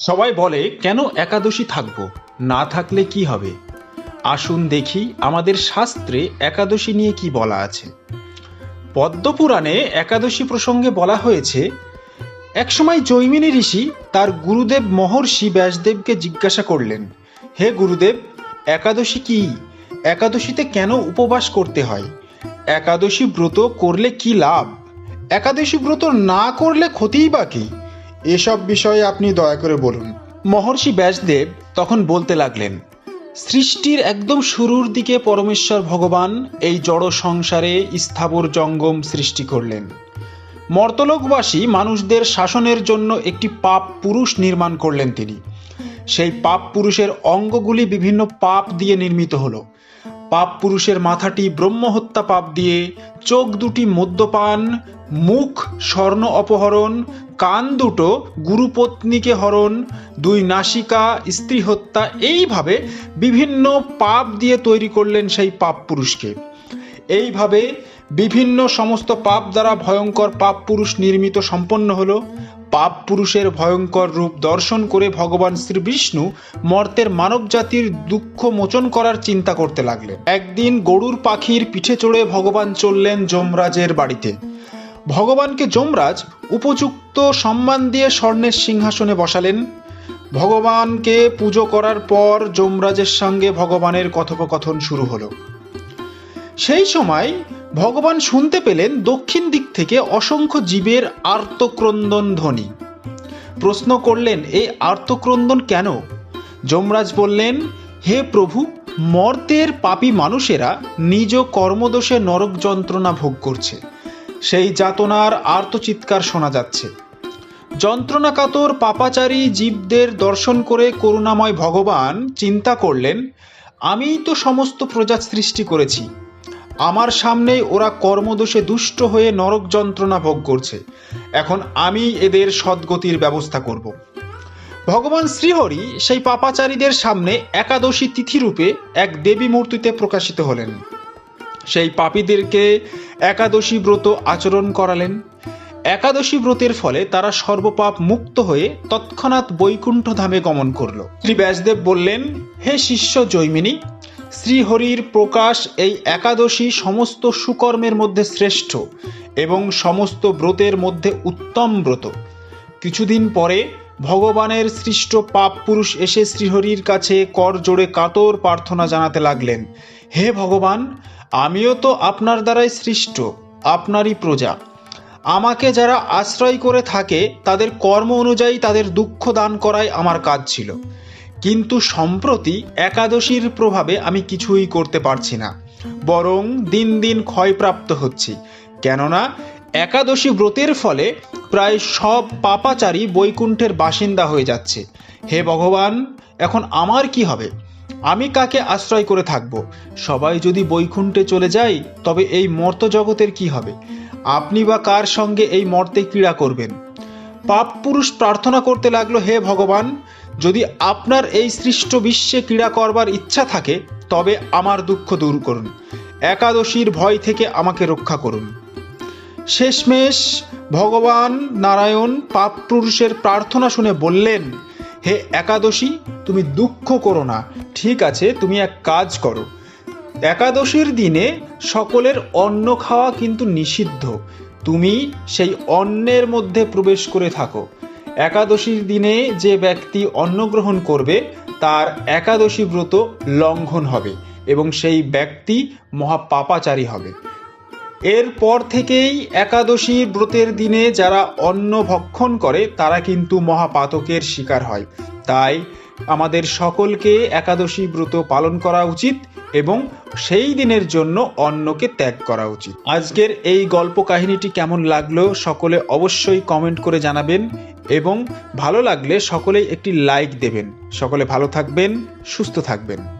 সবাই বলে, কেন একাদশী থাকব? না থাকলে কি হবে? আসুন দেখি আমাদের শাস্ত্রে একাদশী নিয়ে কি বলা আছে। পদ্মপুরাণে একাদশী প্রসঙ্গে বলা হয়েছে, একসময় জৈমিনী ঋষি তার গুরুদেব মহর্ষি ব্যাসদেবকে জিজ্ঞাসা করলেন, হে গুরুদেব, একাদশী কি? একাদশীতে কেন উপবাস করতে হয়? একাদশী ব্রত করলে কি লাভ? একাদশী ব্রত না করলে ক্ষতিই বা কি? এসব বিষয়ে আপনি দয়া করে বলুন। মহর্ষি ব্যাসদেব তখন বলতে লাগলেন, সৃষ্টির একদম শুরুর দিকে পরমেশ্বর ভগবান এই জড় সংসারে স্থাবর জঙ্গম সৃষ্টি করলেন। মর্তলোকবাসী মানুষদের শাসনের জন্য একটি পাপ পুরুষ নির্মাণ করলেন তিনি। সেই পাপ পুরুষের অঙ্গগুলি বিভিন্ন পাপ দিয়ে নির্মিত হলো। পাপ পুরুষের মাথাটি ব্রহ্মহত্যা পাপ দিয়ে, চোখ দুটি মদ্যপান, মুখ স্বর্ণ অপহরণ কান দুটো গুরুপত্নীকে হরণ, দুই নাসিকা, স্ত্রী হত্যা, এইভাবে বিভিন্ন পাপ দিয়ে তৈরি করলেন সেই পাপ পুরুষকে। এইভাবে বিভিন্ন সমস্ত পাপ দ্বারা ভয়ঙ্কর পাপ পুরুষ নির্মিত সম্পন্ন হলো। পাপ পুরুষের ভয়ঙ্কর রূপ দর্শন করে ভগবান শ্রী বিষ্ণু মর্তের মানব জাতির দুঃখ মোচন করার চিন্তা করতে লাগলেন। একদিন গরুর পাখির পিঠে চড়ে ভগবান চললেন যমরাজের বাড়িতে। ভগবানকে যমরাজ উপযুক্ত সম্মান দিয়ে স্বর্ণের সিংহাসনে বসালেন। ভগবানকে পুজো করার পর যমরাজের সঙ্গে ভগবানের কথোপকথন শুরু হলো। সেই সময় ভগবান শুনতে পেলেন দক্ষিণ দিক থেকে অসংখ্য জীবের আর্তক্রন্দন ধ্বনি। প্রশ্ন করলেন, এই আর্তক্রন্দন কেন? যমরাজ বললেন, হে প্রভু, মর্তের পাপী মানুষেরা নিজ কর্মদোষে নরক যন্ত্রণা ভোগ করছে। সেই যাতনার আর্তচিৎকার শোনা যাচ্ছে। যন্ত্রণাকাতর পাপাচারী জীবদের দর্শন করে করুণাময় ভগবান চিন্তা করলেন, আমিই তো সমস্ত প্রজা সৃষ্টি করেছি। আমার সামনেই ওরা কর্মদোষে দুষ্ট হয়ে নরক যন্ত্রণা ভোগ করছে। এখন আমি এদের সদ্গতির ব্যবস্থা করব। ভগবান শ্রীহরি সেই পাপাচারীদের সামনে একাদশী তিথিরূপে এক দেবী মূর্তিতে প্রকাশিত হলেন। সেই পাপীদেরকে একাদশী ব্রত আচরণ করালেন। একাদশী ব্রতের ফলে তারা সর্বপাপ মুক্ত হয়ে তৎক্ষণাৎ বৈকুণ্ঠ ধামে গমন করল। শ্রী ব্যাসদেব বললেন, হে শিষ্য জৈমিনী, শ্রীহরির প্রকাশ এই একাদশী সমস্ত সুকর্মের মধ্যে শ্রেষ্ঠ এবং সমস্ত ব্রতের মধ্যে উত্তম ব্রত। কিছুদিন পরে ভগবানের সৃষ্ট পাপ পুরুষ এসে শ্রীহরির কাছে কর জোড়ে কাতর প্রার্থনা জানাতে লাগলেন। হে ভগবান, আমিও তো আপনার দ্বারাই সৃষ্ট, আপনারই প্রজা। আমাকে যারা আশ্রয় করে থাকে, তাদের কর্ম অনুযায়ী তাদের দুঃখ দান করাই আমার কাজ ছিল। কিন্তু সম্প্রতি একাদশীর প্রভাবে আমি কিছুই করতে পারছি না। বরং দিন দিন ক্ষয়প্রাপ্ত হচ্ছি। কেননা একাদশী ব্রতের ফলে প্রায় সব পাপাচারী বৈকুণ্ঠের বাসিন্দা হয়ে যাচ্ছে। হে ভগবান, এখন আমার কি হবে? আমি কাকে আশ্রয় করে থাকব? সবাই যদি বৈকুণ্ঠে চলে যায়, তবে এই মর্ত জগতের কি হবে? আপনি বা কার সঙ্গে এই মর্তে ক্রীড়া করবেন? পাপ পুরুষ প্রার্থনা করতে লাগল, হে ভগবান, যদি আপনার এই সৃষ্ট বিশ্বে ক্রীড়া করবার ইচ্ছা থাকে, তবে আমার দুঃখ দূর করুন। একাদশীর ভয় থেকে আমাকে রক্ষা করুন। শেষমেশ ভগবান নারায়ণ পাপ পুরুষের প্রার্থনা শুনে বললেন, হে একাদশী, তুমি দুঃখ করো না। ঠিক আছে, তুমি এক কাজ করো। একাদশীর দিনে সকলের অন্ন খাওয়া কিন্তু নিষিদ্ধ। তুমি সেই অন্নের মধ্যে প্রবেশ করে থাকো। একাদশীর দিনে যে ব্যক্তি অন্ন গ্রহণ করবে, তার একাদশী ব্রত লঙ্ঘন হবে এবং সেই ব্যক্তি মহাপাপাচারী হবে। এরপর থেকেই একাদশী ব্রতের দিনে যারা অন্ন ভক্ষণ করে, তারা কিন্তু মহাপাতকের শিকার হয়। তাই আমাদের সকলকে একাদশী ব্রত পালন করা উচিত এবং সেই দিনের জন্য অন্নকে ত্যাগ করা উচিত। আজকের এই গল্প কাহিনীটি কেমন লাগল সকলে অবশ্যই কমেন্ট করে জানাবেন এবং ভালো লাগলে সকলেই একটি লাইক দেবেন। সকলে ভালো থাকবেন, সুস্থ থাকবেন।